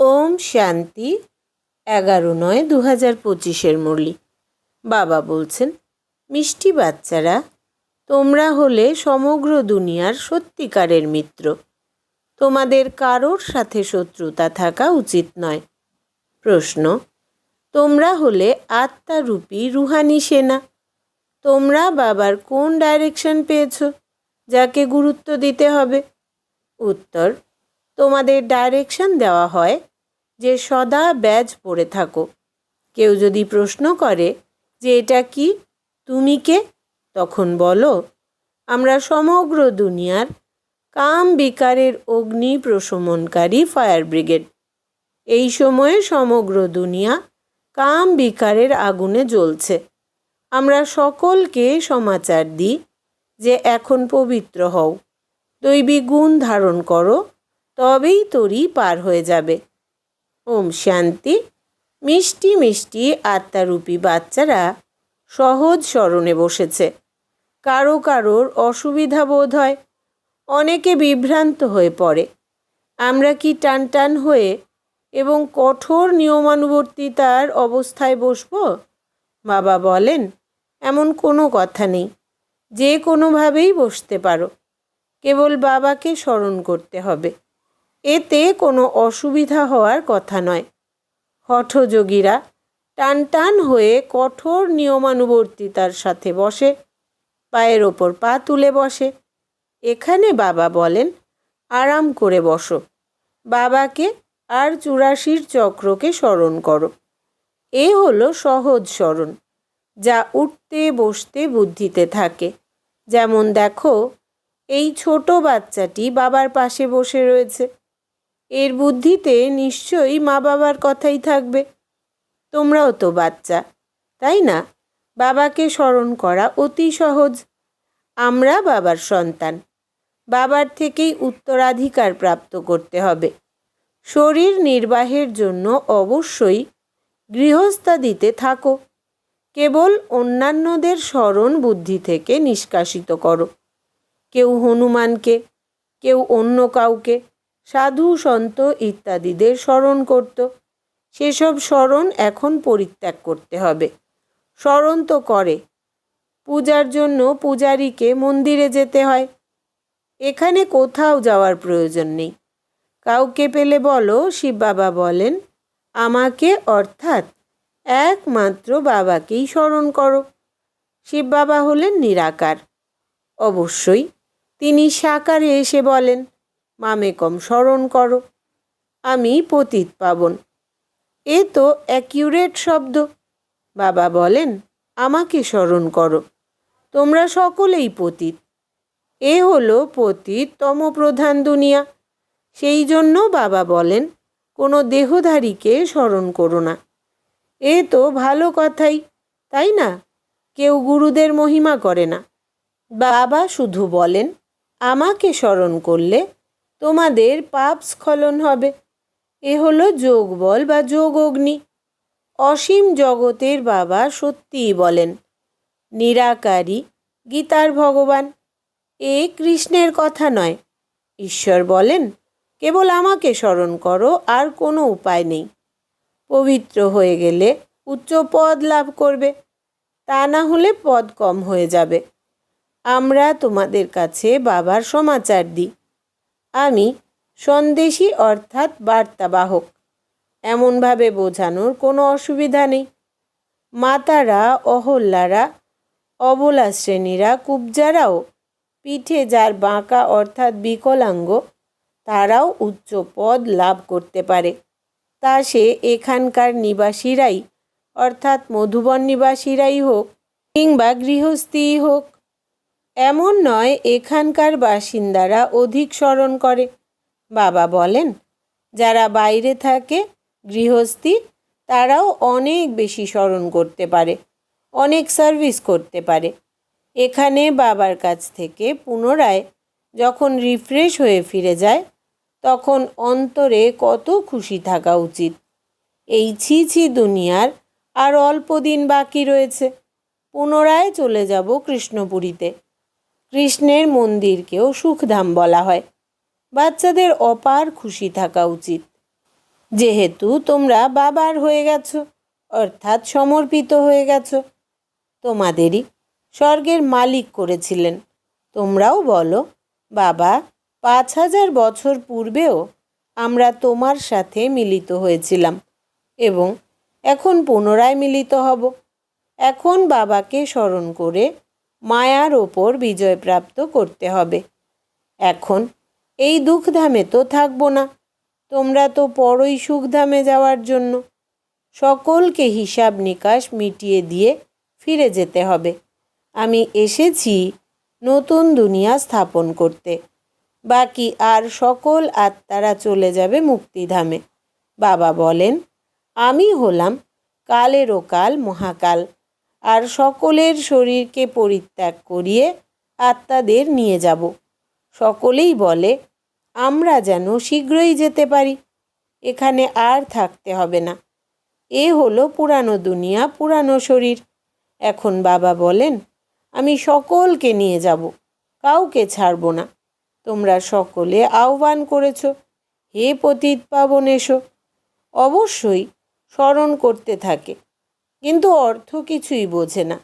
ওম শান্তি এগারো নয় দু হাজার পঁচিশের মুরলি। বাবা বলছেন, মিষ্টি বাচ্চারা, তোমরা হলে সমগ্র দুনিয়ার সত্যিকারের মিত্র। তোমাদের কারোর সাথে শত্রুতা থাকা উচিত নয়। প্রশ্ন, তোমরা হলে আত্মারূপী রুহানি সেনা। তোমরা বাবার কোন ডাইরেকশন পেয়েছ যাকে গুরুত্ব দিতে হবে? উত্তর, তোমাদের ডাইরেকশন দেওয়া হয় যে সদা ব্যাজ পরে থাকো। কেউ যদি প্রশ্ন করে যে এটা কি, তুমি কে? তখন বলো, আমরা সমগ্র দুনিয়ার কাম বিকারের অগ্নি প্রশমনকারী ফায়ার ব্রিগেড। এই সময়ে সমগ্র দুনিয়া কাম বিকারের আগুনে জ্বলছে। আমরা সকলকে সমাচার দিই যে এখন পবিত্র হও। দৈবিক গুণ ধারণ করো, তবেই তরি পার হয়ে যাবে। ওম শান্তি। মিষ্টি মিষ্টি আত্মারূপী বাচ্চারা সহজ স্মরণে বসেছে। কারও কারোর অসুবিধা বোধ হয়। অনেকে বিভ্রান্ত হয়ে পড়ে। আমরা কি টান টান হয়ে এবং কঠোর নিয়মানুবর্তিতার অবস্থায় বসব? বাবা বলেন, এমন কোনো কথা নেই। যে কোনোভাবেই বসতে পারো। কেবল বাবাকে স্মরণ করতে হবে। এতে কোনো অসুবিধা হওয়ার কথা নয়। হঠযোগীরা টান টান হয়ে কঠোর নিয়মানুবর্তিতার সাথে বসে, পায়ের ওপর পা তুলে বসে। এখানে বাবা বলেন, আরাম করে বসো। বাবাকে আর চুরাশির চক্রকে স্মরণ করো। এ হলো সহজ স্মরণ, যা উঠতে বসতে বুদ্ধিতে থাকে। যেমন দেখো, এই ছোট বাচ্চাটি বাবার পাশে বসে রয়েছে। এর বুদ্ধিতে নিশ্চয়ই মা বাবার কথাই থাকবে। তোমরাও তো বাচ্চা, তাই না? বাবাকে স্মরণ করা অতি সহজ। আমরা বাবার সন্তান। বাবার থেকেই উত্তরাধিকার প্রাপ্ত করতে হবে। শরীর নির্বাহের জন্য অবশ্যই গৃহস্থাদিতে থাকো। কেবল অন্যান্যদের স্মরণ বুদ্ধি থেকে নিষ্কাশিত করো। কেউ হনুমানকে, কেউ অন্য কাউকে সাধু, সন্ত ইত্যাদিদের স্মরণ করত। সেসব স্মরণ এখন পরিত্যাগ করতে হবে। স্মরণ তো করে। পূজার জন্য পূজারীকে মন্দিরে যেতে হয়। এখানে কোথাও যাওয়ার প্রয়োজন নেই। কাউকে পেলে বলো, শিব বাবা বলেন, আমাকে অর্থাৎ একমাত্র বাবাকেই স্মরণ করো। শিব বাবা হলেন নিরাকার। অবশ্যই তিনি সাকারে এসে বলেন মামেকম স্মরণ করো। আমি পতিত পাবন। এ তো অ্যাকিউরেট শব্দ। বাবা বলেন, আমাকে স্মরণ করো। তোমরা সকলেই পতিত। এ হলো পতিত তমপ্রধান দুনিয়া। সেই জন্য বাবা বলেন, কোনো দেহধারীকে স্মরণ করো না। এ তো ভালো কথাই, তাই না? কেউ গুরুদের মহিমা করে না। বাবা শুধু বলেন, আমাকে স্মরণ করলে তোমাদের পাপ স্খলন হবে। এ হলো যোগ বল বা যোগ অগ্নি অসীম জগতের বাবা সত্যিই বলেন, নিরাকারী গীতার ভগবান। এ কৃষ্ণের কথা নয়। ঈশ্বর বলেন, কেবল আমাকে স্মরণ করো, আর কোনো উপায় নেই। পবিত্র হয়ে গেলে উচ্চ পদ লাভ করবে। তা না হলে পদ কম হয়ে যাবে। আমরা তোমাদের কাছে বাবার সমাচার দিই। আমি সন্দেশী অর্থাৎ বার্তাবাহক। এমনভাবে বোঝানোর কোনো অসুবিধা নেই। মাতারা, অহল্যারা, অবলা শ্রেণীরা, কুবজারাও পিঠে যার বাঁকা অর্থাৎ বিকলাঙ্গ, তারাও উচ্চ পদ লাভ করতে পারে। তা সে এখানকার নিবাসীরাই, অর্থাৎ মধুবন নিবাসীরাই হোক কিংবা গৃহস্থীই হোক এমন নয়, এখানকার বাসিন্দারা অধিক স্মরণ করে। বাবা বলেন, যারা বাইরে থাকে, গৃহস্থী, তারাও অনেক বেশি স্মরণ করতে পারে, অনেক সার্ভিস করতে পারে। এখানে বাবার কাছ থেকে পুনরায় যখন রিফ্রেশ হয়ে ফিরে যায়, তখন অন্তরে কত খুশি থাকা উচিত। এই ছি ছি দুনিয়ার আর অল্প দিন বাকি রয়েছে। পুনরায় চলে যাব কৃষ্ণপুরীতে। কৃষ্ণের মন্দিরকেও সুখধাম বলা হয়। বাচ্চাদের অপার খুশি থাকা উচিত। যেহেতু তোমরা বাবার হয়ে গেছো, অর্থাৎ সমর্পিত হয়ে গেছো। তোমাদেরই স্বর্গের মালিক করেছিলেন। তোমরাও বলো, বাবা, পাঁচ হাজার বছর পূর্বেও আমরা তোমার সাথে মিলিত হয়েছিলাম এবং এখন পুনরায় মিলিত হব। এখন বাবাকে স্মরণ করে মায়ার ওপর বিজয়প্রাপ্ত করতে হবে। এখন এই দুঃখধামে তো থাকব না। তোমরা তো পরই সুখধামে যাওয়ার জন্য। সকলকে হিসাব নিকাশ মিটিয়ে দিয়ে ফিরে যেতে হবে। আমি এসেছি নতুন দুনিয়া স্থাপন করতে। বাকি আর সকল আত্মারা চলে যাবে মুক্তিধামে। বাবা বলেন, আমি হলাম কালেরও কাল মহাকাল। আর সকলের শরীরকে পরিত্যাগ করিয়ে আত্মাদের নিয়ে যাব। সকলেই বলে, আমরা যেন শীঘ্রই যেতে পারি। এখানে আর থাকতে হবে না। এ হলো পুরানো দুনিয়া, পুরানো শরীর। এখন বাবা বলেন, আমি সকলকে নিয়ে যাব, কাউকে ছাড়ব না। তোমরা সকলে আহ্বান করেছ, হে পতিত পাবন এসো। অবশ্যই স্মরণ করতে থাকে। কিন্তু অর্থ কিছুই বোঝে না।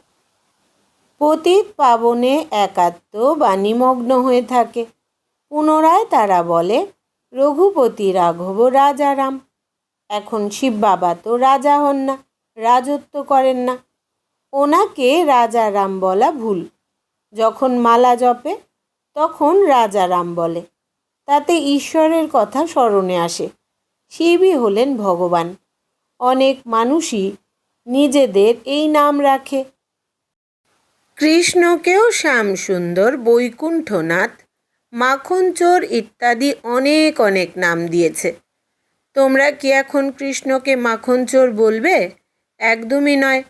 পতিত পাবনে একাত্ম বাণীমগ্ন হয়ে থাকে। পুনরায় তারা বলে, রঘুপতি রাঘব রাজারাম। এখন শিব বাবা তো রাজা হন না, রাজত্ব করেন না। ওনাকে রাজারাম বলা ভুল। যখন মালা জপে, তখন রাজারাম বলে। তাতে ঈশ্বরের কথা স্মরণে আসে। শিবই হলেন ভগবান। অনেক মানুষই নিজেদের এই নাম রাখে। কৃষ্ণকেও শ্যামসুন্দর, বৈকুণ্ঠনাথ, মাখনচোর ইত্যাদি অনেক অনেক নাম দিয়েছে। তোমরা কি এখন কৃষ্ণকে মাখনচোর বলবে? একদমই নয়।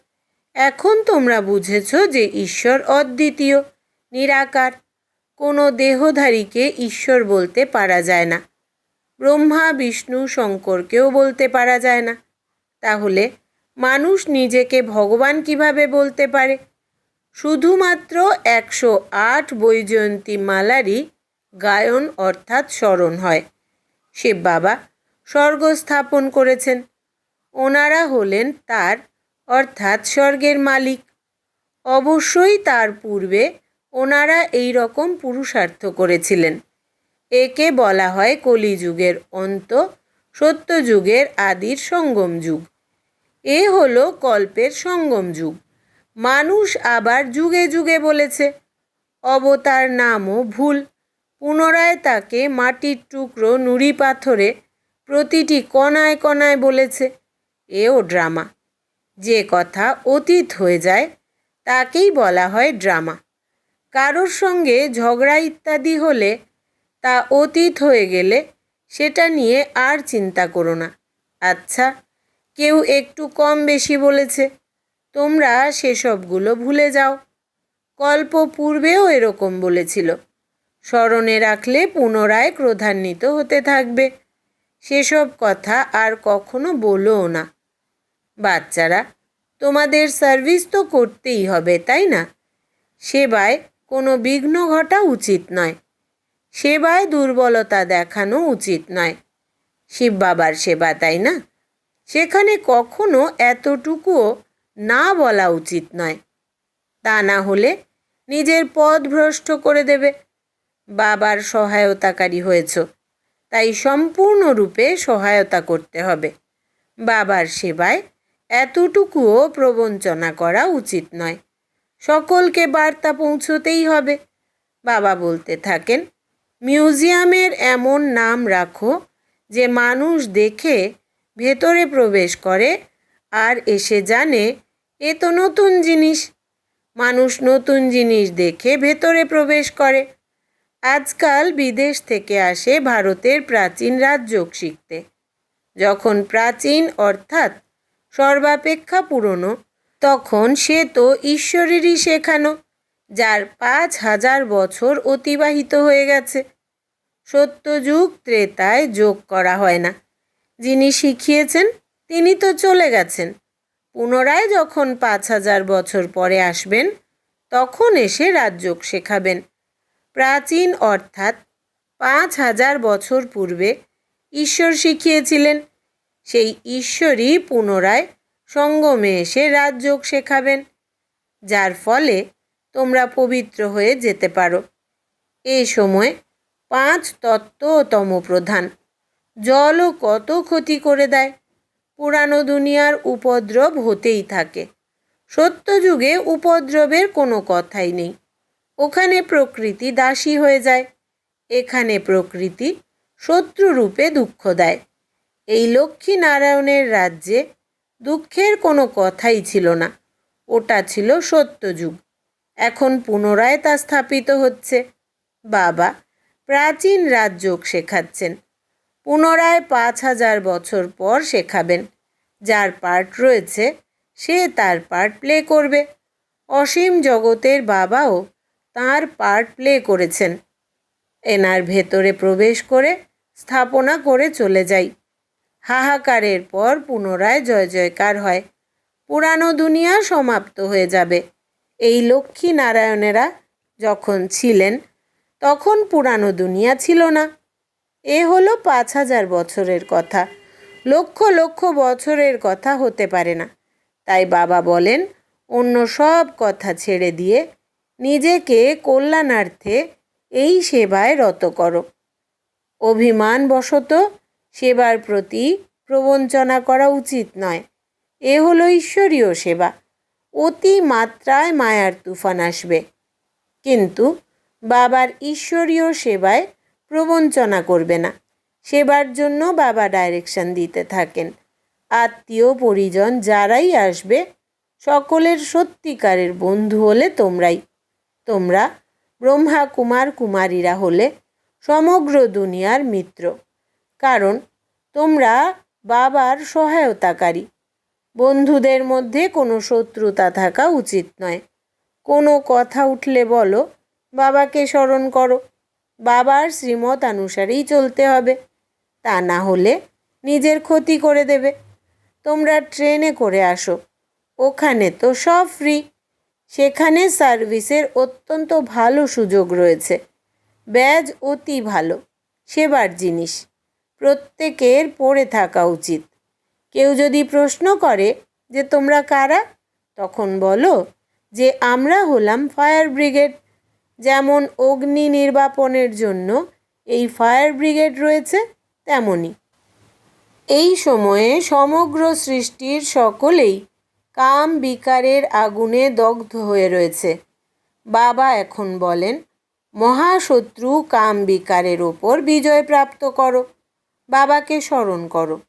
এখন তোমরা বুঝেছ যে ঈশ্বর অদ্বিতীয়, নিরাকার। কোনো দেহধারীকে ঈশ্বর বলতে পারা যায় না। ব্রহ্মা, বিষ্ণু, শঙ্করকেও বলতে পারা যায় না। তাহলে মানুষ নিজেকে ভগবান কীভাবে বলতে পারে? শুধুমাত্র একশো আট বৈজয়ন্তী মালারই গায়ন অর্থাৎ স্মরণ হয়। শিব বাবা স্বর্গ স্থাপন করেছেন। ওনারা হলেন তার, অর্থাৎ স্বর্গের মালিক। অবশ্যই তার পূর্বে ওনারা এই রকম পুরুষার্থ করেছিলেন। একে বলা হয় কলিযুগের অন্ত, সত্যযুগের আদির সঙ্গম যুগ। এ হলো কল্পের সঙ্গম যুগ। মানুষ আবার যুগে যুগে বলেছে, অবতার নামও ভুল। পুনরায় তাকে মাটির টুকরো নুড়ি পাথরে প্রতিটি কণায় কণায় বলেছে, এও ড্রামা। যে কথা অতীত হয়ে যায়, তাকেই বলা হয় ড্রামা। কারোর সঙ্গে ঝগড়া ইত্যাদি হলে তা অতীত হয়ে গেলে সেটা নিয়ে আর চিন্তা করো না। আচ্ছা কেউ একটু কম বেশি বলেছে। তোমরা সেসবগুলো ভুলে যাও। কল্প পূর্বেও এরকম বলেছিল। স্মরণে রাখলে পুনরায় ক্রোধান্বিত হতে থাকবে। সেসব কথা আর কখনো বলো না। বাচ্চারা, তোমাদের সার্ভিস তো করতেই হবে, তাই না? সেবায় কোনো বিঘ্ন ঘটা উচিত নয়। সেবায় দুর্বলতা দেখানো উচিত নয়। শিব বাবার সেবা, তাই না? সেখানে কখনো এতটুকুও না বলা উচিত নয়। তা না হলে নিজের পথ ভ্রষ্ট করে দেবে। বাবার সহায়তাকারী হয়েছ, তাই সম্পূর্ণরূপে সহায়তা করতে হবে। বাবার সেবায় এতটুকুও প্রবঞ্চনা করা উচিত নয়। সকলকে বার্তা পৌঁছতেই হবে। বাবা বলতে থাকেন, মিউজিয়ামের এমন নাম রাখো যে মানুষ দেখে ভেতরে প্রবেশ করে আর এসে জানে, এ তো নতুন জিনিস। মানুষ নতুন জিনিস দেখে ভেতরে প্রবেশ করে। আজকাল বিদেশ থেকে আসে ভারতের প্রাচীন রাজযোগ শিখতে। যখন প্রাচীন অর্থাৎ সর্বাপেক্ষা পুরনো, তখন সে তো ঈশ্বরেরই শেখানো, যার পাঁচ হাজার বছর অতিবাহিত হয়ে গেছে। সত্যযুগ ত্রেতায় যোগ করা হয় না। যিনি শিখিয়েছেন, তিনি তো চলে গেছেন। পুনরায় যখন পাঁচ হাজার বছর পরে আসবেন, তখন এসে রাজযোগ শেখাবেন। প্রাচীন অর্থাৎ পাঁচ হাজার বছর পূর্বে ঈশ্বর শিখিয়েছিলেন। সেই ঈশ্বরই পুনরায় সঙ্গমে এসে রাজযোগ শেখাবেন। যার ফলে তোমরা পবিত্র হয়ে যেতে পারো। এই সময় পাঁচ তত্ত্বতম প্রধান। জলও কত ক্ষতি করে দেয়। পুরানো দুনিয়ার উপদ্রব হতেই থাকে। সত্যযুগে উপদ্রবের কোনো কথাই নেই। ওখানে প্রকৃতি দাসী হয়ে যায়, এখানে প্রকৃতি শত্রুরূপে দুঃখ দেয়। এই লক্ষ্মী নারায়ণের রাজ্যে দুঃখের কোনো কথাই ছিল না, ওটা ছিল সত্যযুগ। এখন পুনরায় তা স্থাপিত হচ্ছে। বাবা প্রাচীন রাজযোগ শেখাচ্ছেন। পুনরায় পাঁচ হাজার বছর পর শেখাবেন যার পার্ট রয়েছে, সে তার পার্ট প্লে করবে। অসীম জগতের বাবাও তার পার্ট প্লে করেছেন। এনার ভেতরে প্রবেশ করে স্থাপনা করে চলে যাই। হাহাকারের পর পুনরায় জয় জয়কার হয়। পুরানো দুনিয়া সমাপ্ত হয়ে যাবে। এই লক্ষ্মী নারায়ণেরা যখন ছিলেন, তখন পুরানো দুনিয়া ছিল না। এ হলো পাঁচ হাজার বছরের কথা। লক্ষ লক্ষ বছরের কথা হতে পারে না। তাই বাবা বলেন, অন্য সব কথা ছেড়ে দিয়ে নিজেকে কল্যাণার্থে এই সেবায় রত করো। অভিমানবশত সেবার প্রতি প্রবঞ্চনা করা উচিত নয়। এ হলো ঈশ্বরীয় সেবা। অতি মাত্রায় মায়ার তুফান আসবে। কিন্তু বাবার ঈশ্বরীয় সেবায় প্রবঞ্চনা করবে না। সেবার জন্য বাবা ডাইরেকশন দিতে থাকেন। আত্মীয়, পরিজন যারাই আসবে, সকলের সত্যিকারের বন্ধু হলে তোমরাই। তোমরা ব্রহ্মা কুমার কুমারীরা হলে সমগ্র দুনিয়ার মিত্র। কারণ তোমরা বাবার সহায়তাকারী। বন্ধুদের মধ্যে কোনো শত্রুতা থাকা উচিত নয়। কোনো কথা উঠলে বলো, বাবাকে স্মরণ করো। বাবার শ্রীমত অনুসারেই চলতে হবে। তা না হলে নিজের ক্ষতি করে দেবে। তোমরা ট্রেনে করে আসো। ওখানে তো সব ফ্রি। সেখানে সার্ভিসের অত্যন্ত ভালো সুযোগ রয়েছে। ব্যাজ অতি ভালো, সেবার জিনিস। প্রত্যেকের পড়ে থাকা উচিত। কেউ যদি প্রশ্ন করে যে তোমরা কারা, তখন বলো যে আমরা হলাম ফায়ার ব্রিগেড। যেমন অগ্নি নির্বাপনের জন্য এই ফায়ার ব্রিগেড রয়েছে, তেমনই। এই সময়ে সমগ্র সৃষ্টির সকলেই কাম বিকারের আগুনে দগ্ধ হয়ে রয়েছে। বাবা এখন বলেন, মহাশত্রু কাম বিকারের ওপর বিজয় প্রাপ্ত করো, বাবাকে স্মরণ করো,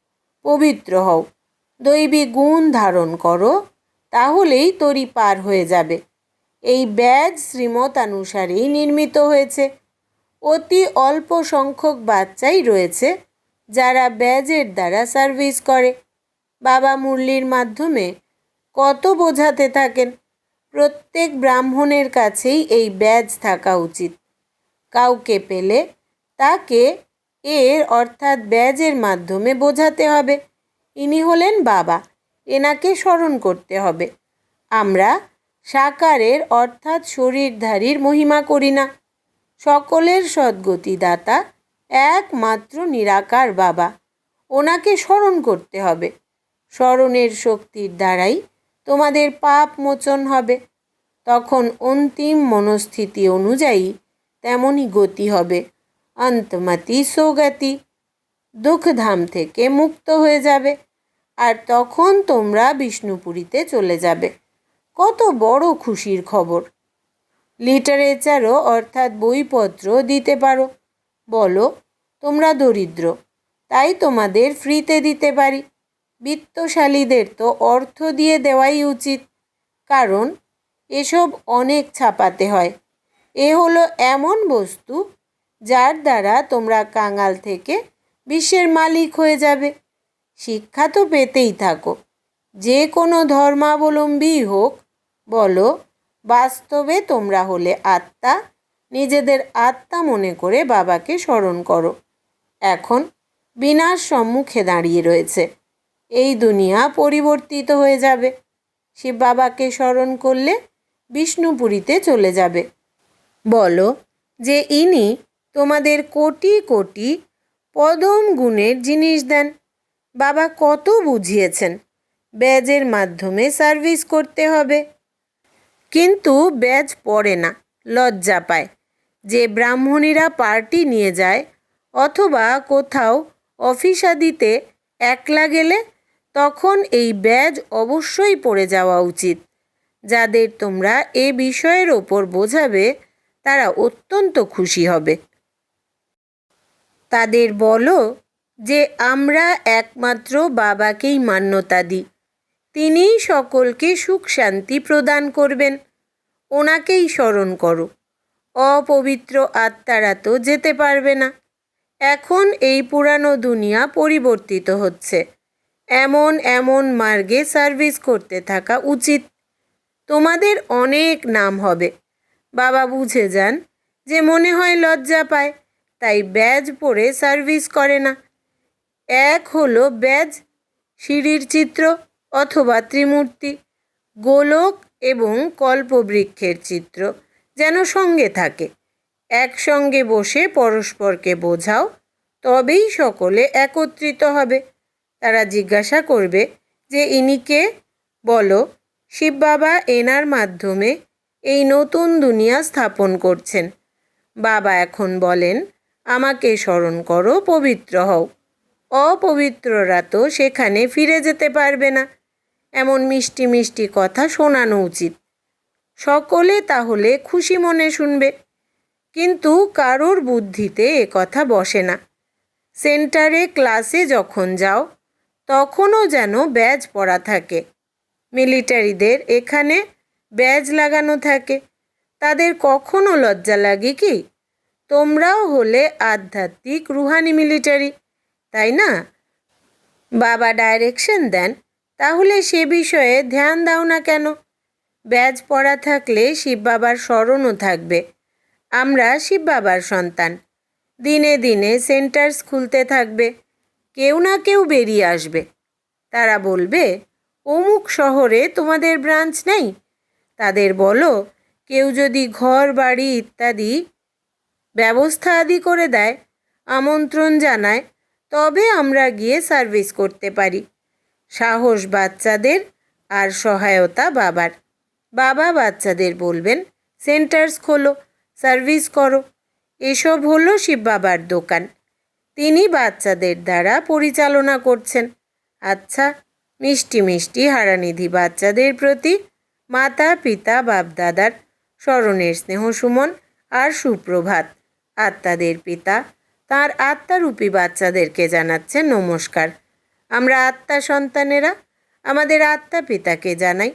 পবিত্র হও, দৈবী গুণ ধারণ করো, তাহলেই তরি পার হয়ে যাবে। এই ব্যাজ শ্রীমতানুসারেই নির্মিত হয়েছে। অতি অল্প সংখ্যক বাচ্চাই রয়েছে যারা ব্যাজের দ্বারা সার্ভিস করে। বাবা মুরলির মাধ্যমে কত বোঝাতে থাকেন? প্রত্যেক ব্রাহ্মণের কাছেই এই ব্যাজ থাকা উচিত। কাউকে পেলে তাকে এর অর্থাৎ ব্যাজের মাধ্যমে বোঝাতে হবে। ইনি হলেন বাবা, এনাকে স্মরণ করতে হবে। আমরা সাকারের অর্থাৎ শরীরধারীর মহিমা করি না। সকলের সদ্গতিদাতা একমাত্র নিরাকার বাবা। ওনাকে স্মরণ করতে হবে। স্মরণের শক্তির দ্বারাই তোমাদের পাপ মোচন হবে। তখন অন্তিম মনস্থিতি অনুযায়ী তেমনই গতি হবে। অন্তমাতি সৌগতি। দুঃখধাম থেকে মুক্ত হয়ে যাবে। আর তখন তোমরা বিষ্ণুপুরীতে চলে যাবে। কত বড় খুশির খবর। লিটারেচারও অর্থাৎ বইপত্র দিতে পারো। বলো, তোমরা দরিদ্র, তাই তোমাদের ফ্রিতে দিতে পারি। বিত্তশালীদের তো অর্থ দিয়ে দেওয়াই উচিত, কারণ এসব অনেক ছাপাতে হয়। এ হলো এমন বস্তু যার দ্বারা তোমরা কাঙাল থেকে বিশ্বের মালিক হয়ে যাবে। শিক্ষা তো পেতেই থাকো। যে কোনো ধর্মাবলম্বী হোক বলো, বাস্তবে তোমরা হলে আত্মা, নিজেদের আত্মা মনে করে বাবাকে স্মরণ করো। এখন বিনাশ সম্মুখে দাঁড়িয়ে রয়েছে। এই দুনিয়া পরিবর্তিত হয়ে যাবে। শিব বাবাকে স্মরণ করলে বিষ্ণুপুরীতে চলে যাবে। বলো যে ইনি তোমাদের কোটি কোটি পদম গুণের জিনিস দেন। বাবা কত বুঝিয়েছেন। ব্যাজের মাধ্যমে সার্ভিস করতে হবে। কিন্তু ব্যাজ পড়ে না, লজ্জা পায়। যে ব্রাহ্মণীরা পার্টি নিয়ে যায় অথবা কোথাও অফিস আদিতে একলা গেলে তখন এই ব্যাজ অবশ্যই পড়ে যাওয়া উচিত। যাদের তোমরা এ বিষয়ের ওপর বোঝাবে, তারা অত্যন্ত খুশি হবে। তাদের বলো যে, আমরা একমাত্র বাবাকেই মান্যতা দিই। তিনিই সকলকে সুখ শান্তি প্রদান করবেন। ওনাকেই স্মরণ করো, অপবিত্র আত্মারা তো যেতে পারবে না। এখন এই পুরানো দুনিয়া পরিবর্তিত হচ্ছে। এমন এমন মার্গে সার্ভিস করতে থাকা উচিত। তোমাদের অনেক নাম হবে। বাবা বুঝে যান যে মনে হয় লজ্জা পায়, তাই ব্যাজ পরে সার্ভিস করে না। এক হলো ব্যাজ, সিঁড়ির চিত্র অথবা ত্রিমূর্তি, গোলক এবং কল্পবৃক্ষের চিত্র যেন সঙ্গে থাকে। একসঙ্গে বসে পরস্পরকে বোঝাও, তবেই সকলে একত্রিত হবে। তারা জিজ্ঞাসা করবে যে, ইনি কে? বলো, শিব বাবা এনার মাধ্যমে এই নতুন দুনিয়া স্থাপন করছেন। বাবা এখন বলেন, আমাকে স্মরণ করো, পবিত্র হও। অপবিত্ররা তো সেখানে ফিরে যেতে পারবে না। এমন মিষ্টি মিষ্টি কথা শোনানো উচিত। সকলে তাহলে খুশি মনে শুনবে। কিন্তু কারোর বুদ্ধিতে এ কথা বসে না। সেন্টারে ক্লাসে যখন যাও, তখনও যেন ব্যাজ পরা থাকে। মিলিটারিদের এখানে ব্যাজ লাগানো থাকে। তাদের কখনো লজ্জা লাগে কি? তোমরাও হলে আধ্যাত্মিক রুহানি মিলিটারি, তাই না? বাবা ডাইরেকশন দেন। তাহলে সে বিষয়ে ধ্যান দাও না কেন? ব্যাজ পড়া থাকলে শিব বাবার স্মরণও থাকবে। আমরা শিব বাবার সন্তান। দিনে দিনে সেন্টার্স খুলতে থাকবে। কেউ না কেউ বেরিয়ে আসবে। তারা বলবে, অমুক শহরে তোমাদের ব্রাঞ্চ নেই? তাদের বলো, কেউ যদি ঘর, বাড়ি ইত্যাদি ব্যবস্থা আদি করে দেয়, আমন্ত্রণ জানায়, তবে আমরা গিয়ে সার্ভিস করতে পারি। সাহস বাচ্চাদের আর সহায়তা বাবার। বাবা বাচ্চাদের বলবেন, সেন্টার্স খোলো, সার্ভিস করো, এসব হলো শিব বাবার দোকান। তিনি বাচ্চাদের দ্বারা পরিচালনা করছেন। আচ্ছা মিষ্টি মিষ্টি হারানিধি বাচ্চাদের প্রতি মাতা, পিতা, বাপদাদার স্মরণের স্নেহ সুমন আর সুপ্রভাত। আত্মাদের পিতা, তার আত্মারূপী বাচ্চাদেরকে জানাচ্ছেন নমস্কার। আমরা আত্মা সন্তানেরা, আমাদের আত্মা পিতাকে জানাই।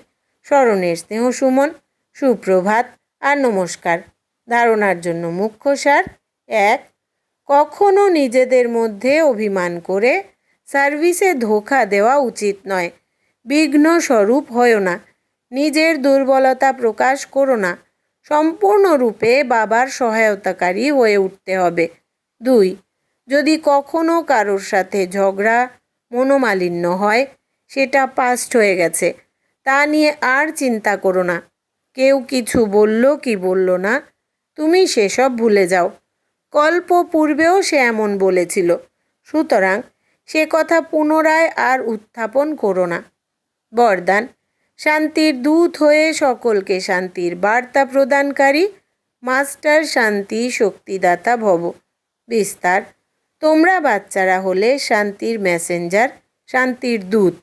স্মরণের স্নেহ সুমন, সুপ্রভাত আর নমস্কার। ধারণার জন্য মুখ্য সার এক, কখনো নিজেদের মধ্যে অভিমান করে সার্ভিসে ধোকা দেওয়া উচিত নয়। বিঘ্ন স্বরূপ হয় না, নিজের দুর্বলতা প্রকাশ করো না। সম্পূর্ণরূপে বাবার সহায়তাকারী হয়ে উঠতে হবে। দুই, যদি কখনো কারোর সাথে ঝগড়া মনোমালিন্য হয়, সেটা পাস্ট হয়ে গেছে। তা নিয়ে আর চিন্তা করো না। কেউ কিছু বলল কি বলল না, তুমি সেসব ভুলে যাও। কল্প পূর্বেও সে এমন বলেছিল। সুতরাং সে কথা পুনরায় আর উত্থাপন করো না। বরদান, শান্তির দূত হয়ে সকলকে শান্তির বার্তা প্রদানকারী মাস্টার শান্তি শক্তিদাতা ভব। বিস্তার তোমরা বাচ্চারা হলে শান্তির মেসেঞ্জার, শান্তির দূত।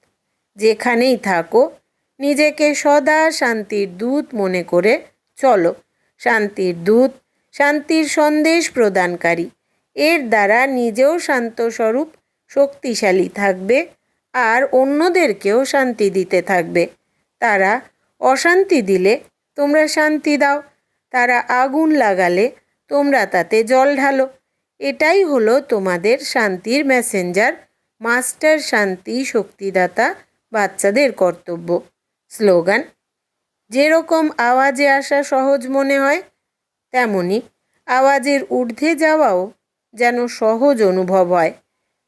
যেখানেই থাকো, নিজেকে সদা শান্তির দূত মনে করে চলো। শান্তির দূত, শান্তির সন্দেশ প্রদানকারী। এর দ্বারা নিজেও শান্তস্বরূপ শক্তিশালী থাকবে আর অন্যদেরকেও শান্তি দিতে থাকবে। তারা অশান্তি দিলে তোমরা শান্তি দাও। তারা আগুন লাগালে তোমরা তাতে জল ঢালো। এটাই হলো তোমাদের শান্তির মেসেঞ্জার মাস্টার শান্তি শক্তিদাতা বাচ্চাদের কর্তব্য। স্লোগান, যেরকম আওয়াজে আসা সহজ মনে হয়, তেমনি আওয়াজের ঊর্ধ্বে যাওয়াও যেন সহজ অনুভব হয়।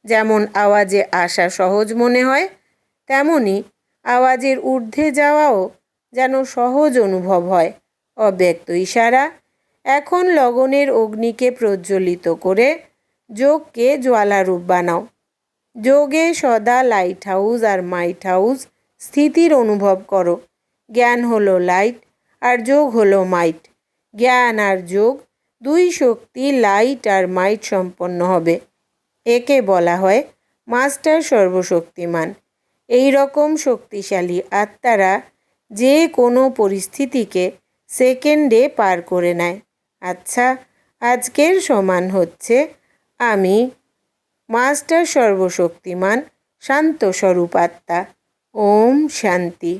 যেমন আওয়াজে আসা সহজ মনে হয়, তেমনি আওয়াজের ঊর্ধ্বে যাওয়াও যেন সহজ অনুভব হয়। অব্যক্ত ইশারা এখন লগনের অগ্নিকে প্রজ্বলিত করে যোগকে জ্বালারূপ বানাও। যোগে সদা লাইট হাউস আর মাইট হাউস স্থিতির অনুভব করো। জ্ঞান হলো লাইট আর যোগ হলো মাইট জ্ঞান আর যোগ দুই শক্তি লাইট আর মাইট সম্পন্ন হবে। একে বলা হয় মাস্টার সর্বশক্তিমান। এই রকম শক্তিশালী আত্মারা যে কোনো পরিস্থিতিকে সেকেন্ডে পার করে নেয়। আচ্ছা আজকের সমান হচ্ছে আমি মাস্টার সর্বশক্তিমান শান্ত স্বরূপাত্মা ওম শান্তি।